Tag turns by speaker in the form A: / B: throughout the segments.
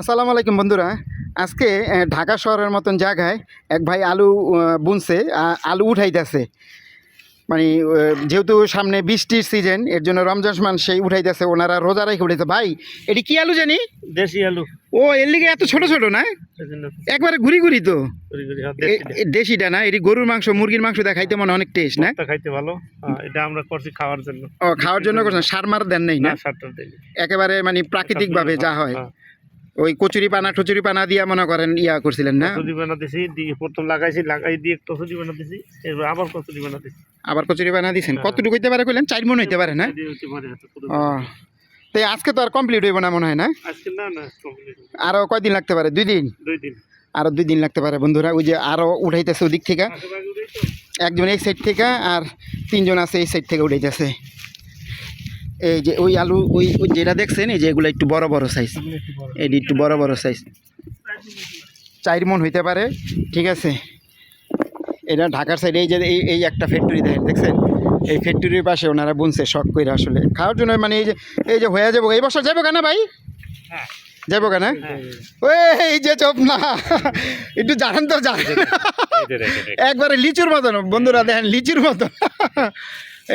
A: আসসালামু আলাইকুম বন্ধুরা। আজকে ঢাকা শহরের মতন জায়গায় এক ভাই আলু বুনছে আলু উঠাইতেছে। মানে যেহেতু সামনে বৃষ্টির সিজন এর জন্য রমজান মাস সেই উঠাইতেছে ওনারা রোজা রেখে উঠাইছে। ভাই এটি কি আলু জানি?
B: দেশি আলু।
A: ও এর লিগে এত ছোট ছোট না? একবারে ঘুরি ঘুরি তো।
B: হ্যাঁ, দেশিটা।
A: না? এটি গরুর মাংস মুরগির মাংস দেখাইতে মনে অনেক টেস্ট না?
B: খাইতে ভালো। হ্যাঁ, এটা আমরা করছি খাওয়ার জন্য।
A: ও খাওয়ার জন্য করছেন সার মার দেন নেই না? একেবারে মানে প্রাকৃতিকভাবে যা হয়।
B: হ্যাঁ।
A: ওই কচুরি পানা টচুরি পানা দিয়া মনে করেন ইয়া করছিলেন না?
B: কচুরি বানা দিছি দিয়ে প্রথম লাগাইছি লাগাই দিয়ে কচুরি বানা দিছি এরপর আবার কচুরি বানা দিছি।
A: আবার কচুরি বানা দিছেন?
B: হ্যাঁ।
A: কতটুকু হইতে পারে কইলেন? চার মন হইতে পারে না। ও। তো আজকে তো আর কমপ্লিট হইব না মনে হয় না?
B: আজকে না না হলো।
A: আরও কয়দিন লাগতে পারে? দুই দিন?
B: দুই দিন।
A: আরও দুই দিন লাগতে পারে বন্ধুরা ওই যে আরও উঠাইতেছে ওদিক থেকে। একজন এই সাইড থেকে আর তিনজন আছে এই সাইড থেকে উঠাইতেছে। এই যে ওই আলু ওই ওই যেটা দেখছেন এই যে এগুলো একটু বড় বড় সাইজ
B: এগুলো একটু বড়।
A: এটি একটু বড় বড় সাইজ চার মন হইতে পারে ঠিক আছে? এটা ঢাকার সাইডে এই যে এই এই একটা ফ্যাক্টরি দেখেন দেখছেন? এই ফ্যাক্টরির পাশে ওনারা বুনছে শখ করে আসলে। খাওয়ার জন্য মানে এই যে এই যে হয়ে যাব এই বছর যাব কেন ভাই। যাব কেন? ওই এই যে চপ না একটু জানেন তো জানেন। একবারে লিচুর মতন বন্ধুরা দেখেন লিচুর মতন।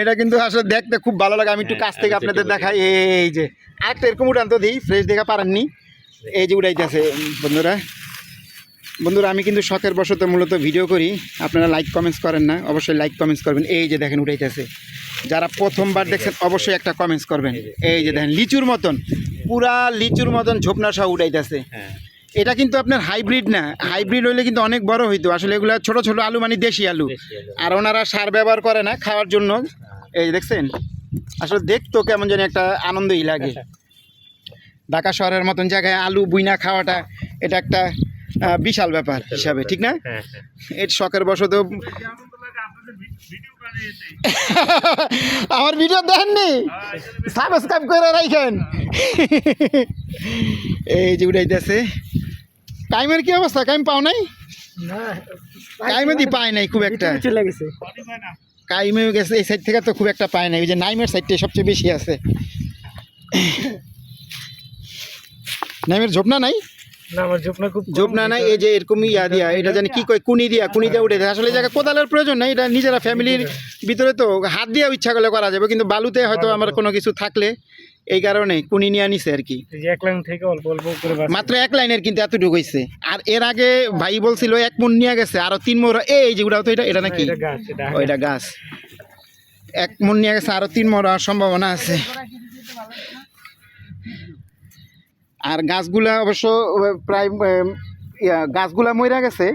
A: এটা কিন্তু আসলে দেখতে খুব ভালো লাগে। আমি একটু
B: হ্যাঁ,
A: কাছ থেকে আপনাদের দেখাই। এই যে আরেকটা এরকম উঠান তো দিই ফ্রেশ দেখা পারেননি। এই যে উঠাইতেছে বন্ধুরা। বন্ধুরা আমি কিন্তু শখের বশত মূলত ভিডিও করি। আপনারা লাইক কমেন্টস করেন না। অবশ্যই লাইক কমেন্টস করবেন। এই যে দেখেন উঠাইতেছে যারা প্রথমবার দেখছেন অবশ্যই একটা কমেন্টস করবেন। এই যে দেখেন লিচুর মতন। পুরা লিচুর মতন ঝোপনা সহ উঠাইতেছে
B: হ্যাঁ।
A: এটা কিন্তু আপনার হাইব্রিড না। হাইব্রিড হইলে কিন্তু অনেক বড় হইতো। আসলে এগুলো ছোট ছোট আলু মানে দেশি আলু। আর ওনারা সার ব্যবহার করে না খাওয়ার জন্য। এই দেখছেন? আসলে দেখতো কেমন জানি একটা আনন্দই লাগে। ঢাকা শহরের মতন জায়গায় আলু বুইনা খাওয়াটা এটা একটা বিশাল ব্যাপার হিসাবে ঠিক না?
B: হ্যাঁ হ্যাঁ।
A: এর শখের বশত আমার ভিডিও দেখেননি সাবস্ক্রাইব করে রাখেন এই যে উঠাইতেছে কাইমের কি অবস্থা? কাইম পাও নাই? কাইমে দি পায় নাই খুব একটা।
C: চলে গেছে।
A: কাইমেও গেছে এই সাইড থেকে তো খুব একটা পায় না ওই যে নাইমের সাইডটাই সবচেয়ে বেশি আছে। নাইমের ঝোপনা নাই?
C: ঝোপনা
A: নাই এই যে এরকমই ইয়া দিয়া এটা জানি কি কয় কুনি দিয়া কুনি দিয়া উঠে। আসলে জায়গা কোদালের প্রয়োজন নাই এটা নিজেরা ফ্যামিলির ভিতরে তো হাত দিয়ে ইচ্ছা করলে করা যাবে কিন্তু বালুতে হয়তো আমার কোনো কিছু থাকলে এই কারণে কুনি নিয়ে নিছে আর কি।
C: এক লাইন থেকে অল্প অল্প করে
A: মাত্র এক লাইনের কিন্তু এতটুকু হয়েছে আর এর আগে ভাই বলছিল এক মন নিয়ে গেছে আরও তিন মোর এই যে তো এটা এটা নাকি? ওইটা গাছ এক মন নিয়ে গেছে আরও তিন মোর সম্ভাবনা আছে। আর গাছগুলা অবশ্য প্রায় গাছগুলা মরে গেছে।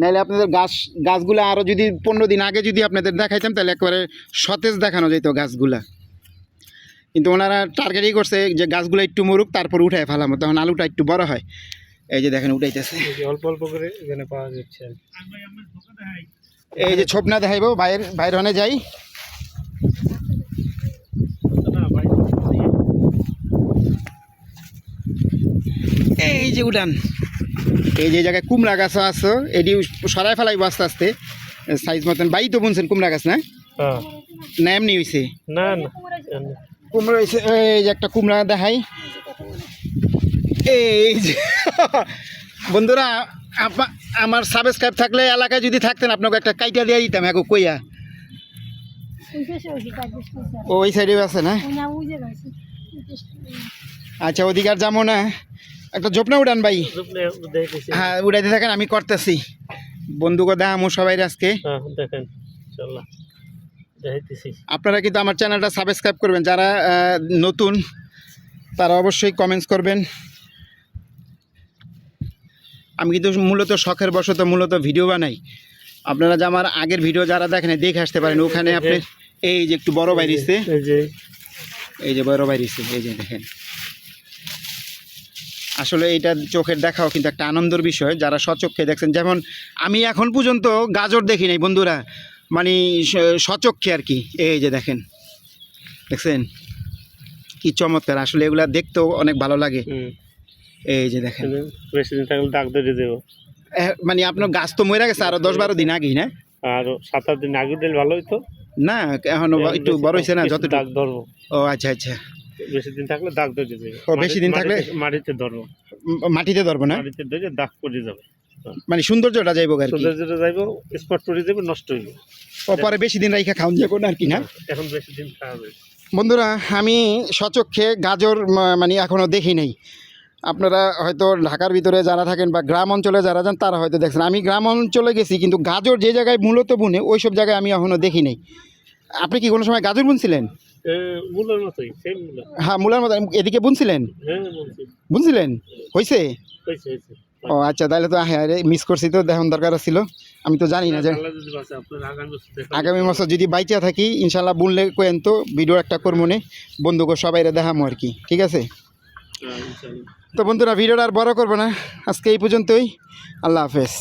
A: নাহলে আপনাদের গাছ গাছগুলা আরও যদি পনেরো দিন আগে যদি আপনাদের দেখাইতাম তাহলে একবারে সতেজ দেখানো যেত গাছগুলা। কিন্তু ওনারা টার্গেটই করছে যে গাছগুলো একটু মরুক তারপর উঠায় ফেলামো। তখন আলুটা একটু বড় হয়। এই যে দেখেন উঠাইতেছে।
C: অল্প অল্প করে এখানে পাওয়া যাচ্ছে
A: এই যে ছোপনা দেখাইবো বাইরের বাইর হনে যাই। এই যে উঠান। এই যে জায়গায় কুমড়া গাছ আছে এটি সরাই ফেলাইবো আস্তে আস্তে। সাইজ মতন বাই তো বুনছেন কুমড়া গাছ না?
C: হ্যাঁ।
A: না এমনি হয়েছে
C: না না।
A: কুমড়া এই যে একটা কুমড়া দেখাই। এই যে বন্ধুরা আমার সাবস্ক্রাইব থাকলে এলাকায় যদি থাকতেন আপনাকে একটা কাইটা দিয়ে দিতাম এখন কইয়া। ওই সাইডে আছে না? আচ্ছা ওদিকে আর যাব না। একটা ঝোপনা উড়ান ভাই। হ্যাঁ উড়াইতে থাকেন আমি করতেছি। বন্ধুকে দামও সবাই আজকে।
C: হ্যাঁ দেখেন
A: আপনারা কিন্তু আমার চ্যানেলটা সাবস্ক্রাইব করবেন। যারা নতুন তারা অবশ্যই কমেন্টস করবেন। আমি কিন্তু মূলত শখের বশত মূলত ভিডিও বানাই। আপনারা যে আমার আগের ভিডিও যারা দেখেন দেখে আসতে পারেন। ওখানে আপনি এই যে একটু বড় বাইরিছে
C: এই যে
A: এই যে। বড় বাইরিছে এই যে দেখেন। আসলে এইটা চোখের দেখাও কিন্তু একটা আনন্দের বিষয়। যারা সচক্ষে দেখছেন যেমন আমি এখন পর্যন্ত গাজর দেখি নাই বন্ধুরা। মানে সচক্ষে আর কি। এই যে দেখেন। দেখছেন? কি চমৎকার। আসলে এগুলা দেখতেও অনেক ভালো লাগে। এই যে দেখেন।
C: বেশি দিন থাকলে ডাক ধরে দেবো।
A: মানে আপনার গাছ তো মরে গেছে আরও দশ বারো দিন আগেই না?
C: আর সাত আট দিন আগে দিলে ভালো হইতো।
A: না এখনও একটু বড় হয়েছে না যতটুকু?
C: ডাক ধরবো।
A: ও আচ্ছা আচ্ছা।
B: বেশি দিন থাকলে দাগ ধরে যাবে
A: ও, বেশি দিন থাকলে?
B: মাটিতে- ধরবো।
A: মাটিতে ধরবো না?
B: মাটিতে ধরে দাগ পড়ে যাবে।
A: মানে সৌন্দর্যটা যাইব আর কি।
B: সোজা যেটা যাইবো স্পট পড়ে যাবে নষ্ট হইবে।
A: পরে বেশি দিন রাইখা খাওয়ান যাব না আর কি না?
B: এখন বেশি দিন খাওয়া
A: বন্ধুরা আমি সচক্ষে গাজর মানে এখনও দেখি নাই। আপনারা হয়তো ঢাকার ভিতরে যারা থাকেন বা গ্রাম অঞ্চলে যারা যান তারা হয়তো দেখছেন। আমি গ্রাম অঞ্চলে গেছি কিন্তু গাজর যে জায়গায় মূলত বুনে ওই সব জায়গায় আমি এখনও দেখি নাই। আপনি কি কোনো সময় গাজর বুনছিলেন? হ্যাঁ মূলার মতো এদিকে বুনছিলেন?
B: হ্যাঁ
A: বুনছিলেন? হয়েছে ও আচ্ছা তাহলে তো হ্যাঁ মিস করছি তো দেখুন দরকার ছিল। আমি তো জানি না যে
B: আগামী
A: মাসে যদি বাইচা থাকি ইনশাল্লাহ বুনলে কোয়েন তো ভিডিও একটা করব নে বন্ধুকে সবাই দেখামো আর কি ঠিক আছে?
B: হ্যাঁ,
A: তো বন্ধুরা ভিডিওটা আর বড় করব না আজকে এই পর্যন্তই আল্লাহ হাফেজ।